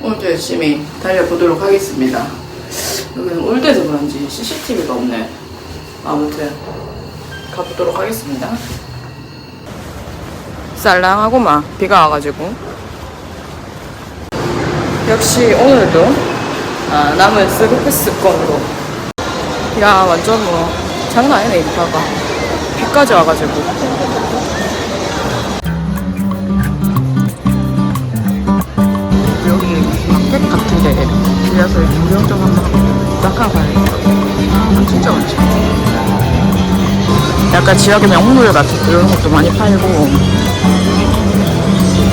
오늘도 열심히 달려보도록 하겠습니다. 여기는 올드해서 그런지 CCTV가 없네. 아무튼 가보도록 하겠습니다. 쌀랑하고만 비가 와가지고 역시 오늘도 아, 남은 스루패스권으로 야 완전 뭐 장난 아니네 인파가 비까지 와가지고 같은데 들려서 구경 좀 한번 닦아봐야겠다. 아, 진짜 많지 약간 지역의 명물 같은 이런 것도 많이 팔고.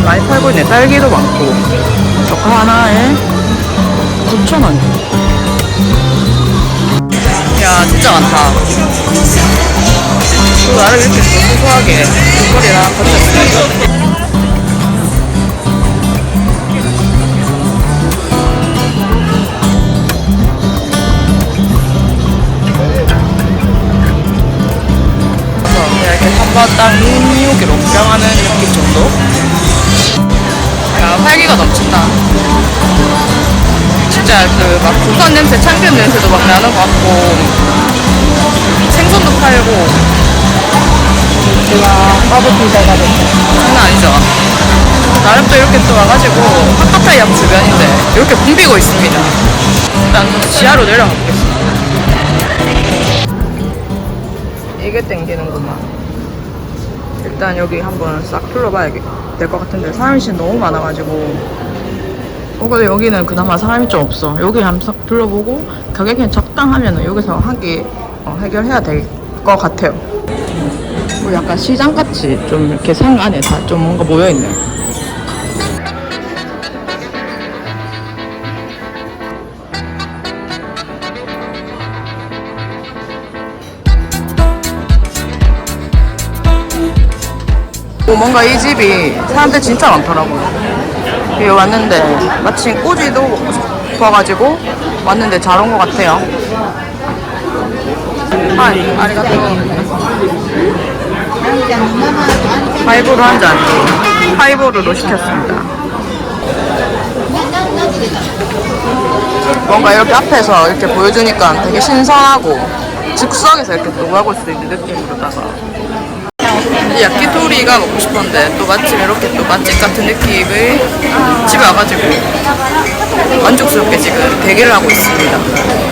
많이 팔고 있네. 딸기도 많고. 저거 하나에 9,000원. 야 진짜 많다. 또 나를 이렇게 또 소소하게 목걸이나 건졌어 요 그냥 이렇게 구경하는 느낌 정도? 야, 활기가 넘친다. 진짜 그막 국산 냄새, 참기름 냄새도 막 나는 것 같고, 생선도 팔고, 제가 바버피자가 장난 아니죠? 나름 또 이렇게 또 와가지고, 하카타이암 주변인데, 이렇게 붐비고 있습니다. 일단 지하로 내려가 보겠습니다. 이게 땡기는구만. 일단 여기 한번 싹 둘러봐야 될 것 같은데 사람이 진짜 너무 많아가지고. 어 근데 여기는 그나마 사람이 좀 없어. 여기 한번 싹 둘러보고 가격이 적당하면 여기서 한개 해결해야 될 것 같아요. 뭐 약간 시장같이 좀 이렇게 상 안에 다 좀 뭔가 모여있네. 어, 뭔가 이 집이 사람들 진짜 많더라고요. 여기 왔는데 마침 꼬지도 싶어가지고 왔는데 잘 온 것 같아요. 아, 아리가또. 하이보로 한 잔. 하이보르로 시켰습니다. 뭔가 이렇게 앞에서 이렇게 보여주니까 되게 신선하고 즉석에서 이렇게 또 먹을 수 있는 느낌으로다가 이 야키토리가 먹고 싶었는데 또 마침 이렇게 또 맛집 같은 느낌의 집에 와가지고 만족스럽게 지금 대기를 하고 있습니다.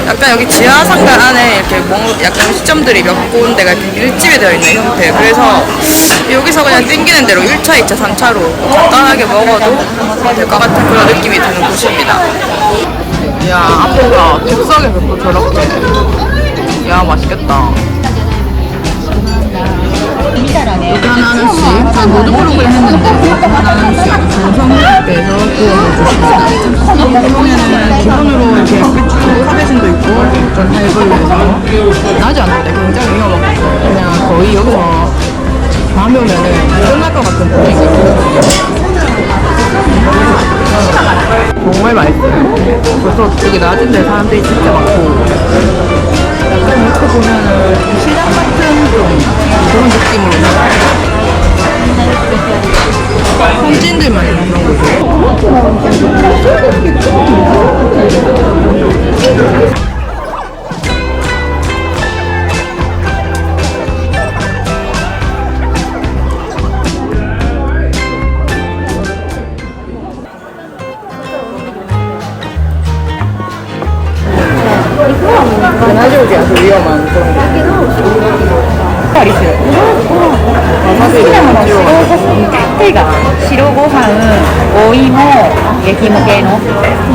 약간 여기 지하 상가 안에 이렇게 뭔 약간 음식점들이 몇 군데가 이렇게 밀집이 되어 있는 형태. 그래서 여기서 그냥 땡기는 대로 1차, 2차, 3차로 간단하게 먹어도 될 것 같은 그런 느낌이 드는 곳입니다. 야 앞에가 즉석에서 또 저렇게 야 맛있겠다. 여기 하나씩 저희 모두 프로그램 했는데 여기 하나씩 정성님께서 구워주셨습니다. 보면은 기본으로 이렇게 배추 카베진도 있고 전 달걀에서 나지 않는데 굉장히 위험하고 그냥 거의 여기서 밤에 오면은 끝날 것 같은 분위기 정말 맛있어요. 벌써 되게 낮은 데 사람들이 진짜 많고. 약간 이렇게 보면은 시장 같은 좀 그런 느낌으로 그나지오기 아주 위험한 그런 거 색깔이 싫어 사실 가지오 手が白ご飯、お芋、焼き芋系の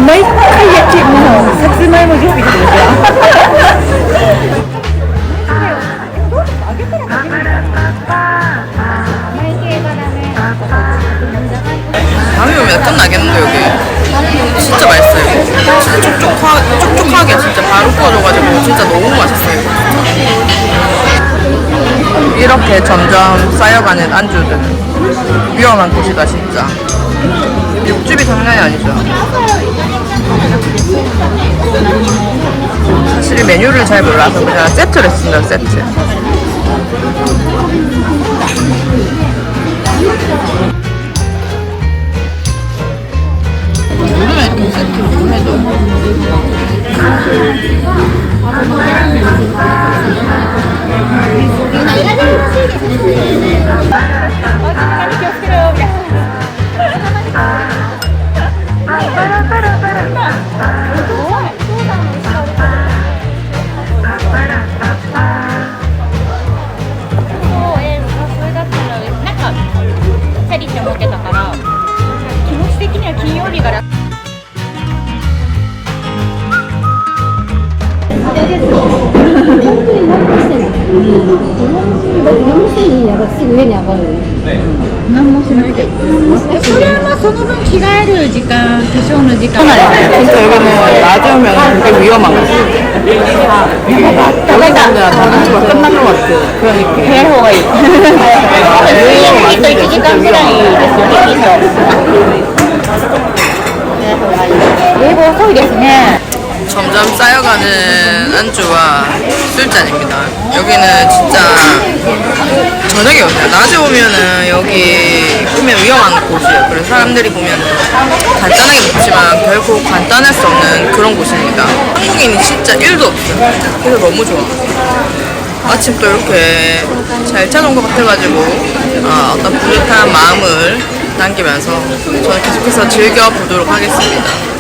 毎回焼き芋のさつまいも常備してるんですよ。 밤에 오면 끝나겠는데 여기 진짜 맛있어요 진짜 촉촉하게 진짜 바로 구워줘가지고 진짜 너무 맛있어요 이렇게 점점 쌓여가는 안주들. 위험한 곳이다 진짜. 육즙이 장난이 아니죠. 사실 메뉴를 잘 몰라서 그냥 세트를 쓴다 세트 すぐ上に上がる何もしないけどそれはまあその分着替える時間化粧の時間 진짜 여기는 낮에 오면 되게 위험한 거 같아. 여기 사람들 다른 주가 끝난 것 같아. 그런 느낌. 早い方がいいきっと1時間ぐらいですよね冷房遅いですね 점점 쌓여가는 안주와 술잔입니다. 여기는 진짜 저녁에 오세요. 낮에 오면은 여기 오면 위험한 곳이에요. 그래서 사람들이 보면 간단하게 먹지만 결코 간단할 수 없는 그런 곳입니다. 한국인이 진짜 1도 없어요. 그래서 너무 좋아. 마침 또 이렇게 잘 찾아온 것 같아가지고 아, 어떤 뿌듯한 마음을 남기면서 저는 계속해서 즐겨보도록 하겠습니다.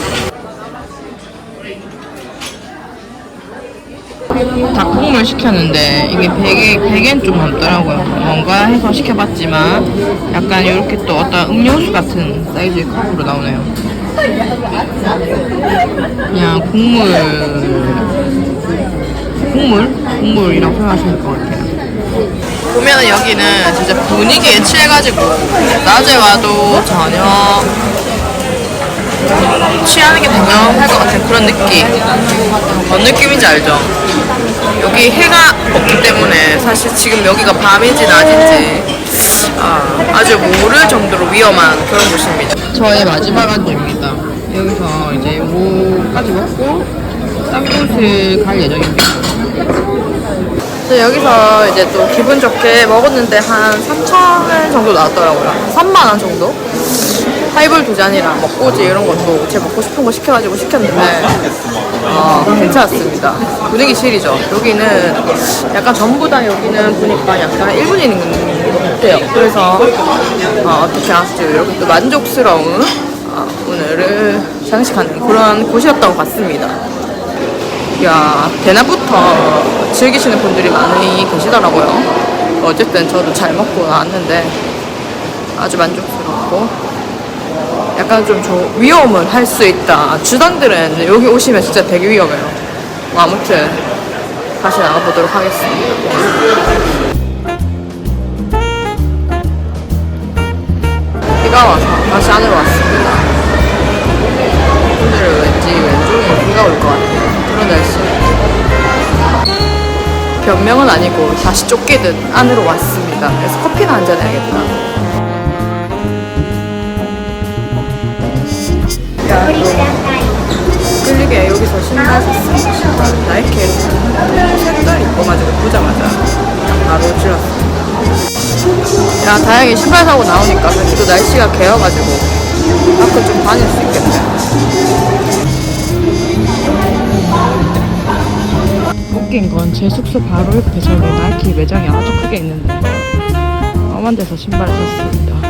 닭국물 시켰는데 이게 베개, 베개는 좀 넘더라고요. 뭔가 해서 시켜봤지만 약간 이렇게 또 어떤 음료수 같은 사이즈의 컵으로 나오네요. 그냥 국물, 국물? 국물이라고 표현하시면 될 것 같아요. 보면은 여기는 진짜 분위기에 취해가지고 낮에 와도 전혀 취하는 게 당연할 것 같은 그런 느낌. 뭔 느낌인지 알죠? 여기 해가 없기 때문에 사실 지금 여기가 밤인지 낮인지 아, 주 모를 정도로 위험한 그런 곳입니다. 저의 마지막 안주입니다. 여기서 이제 뭐까지 먹고 딴 곳을 갈 예정입니다. 저 여기서 이제 또 기분 좋게 먹었는데 한 3,000원 정도 나왔더라고요. 3만원 정도? 하이볼 두 잔이랑 먹고지 이런 것도 제 먹고 싶은 거 시켜가지고 시켰는데 어, 괜찮았습니다. 분위기 실이죠. 여기는 약간 전부 다 여기는 보니까 약간 일본인인 것 같아요. 그래서 어, 떻게 아시죠? 또 만족스러운 어, 오늘을 장식하는 그런 곳이었던 것 같습니다. 야 대낮부터 즐기시는 분들이 많이 계시더라고요. 어쨌든 저도 잘 먹고 나왔는데 아주 만족스럽고 약간 좀 저 위험을 할 수 있다. 주당들은 여기 오시면 진짜 되게 위험해요. 뭐 아무튼 다시 나가보도록 하겠습니다. 비가 와서 다시 안으로 왔습니다. 오늘은 왠지 왼쪽에 비가 올 것 같아요. 그런 날씨. 변명은 아니고 다시 쫓기듯 안으로 왔습니다. 그래서 커피나 한잔 해야겠다. 여기서 신발. 신발 나이키 색깔 이뻐가지고 보자마자 바로 질렀어. 야, 다행히 신발 사고 나오니까 그래도 날씨가 개어가지고 밖을 좀 다닐 수 있겠네. 웃긴 건 제 숙소 바로 옆에 저기 나이키 매장이 아주 크게 있는데 험한 데서 신발을 샀습니다.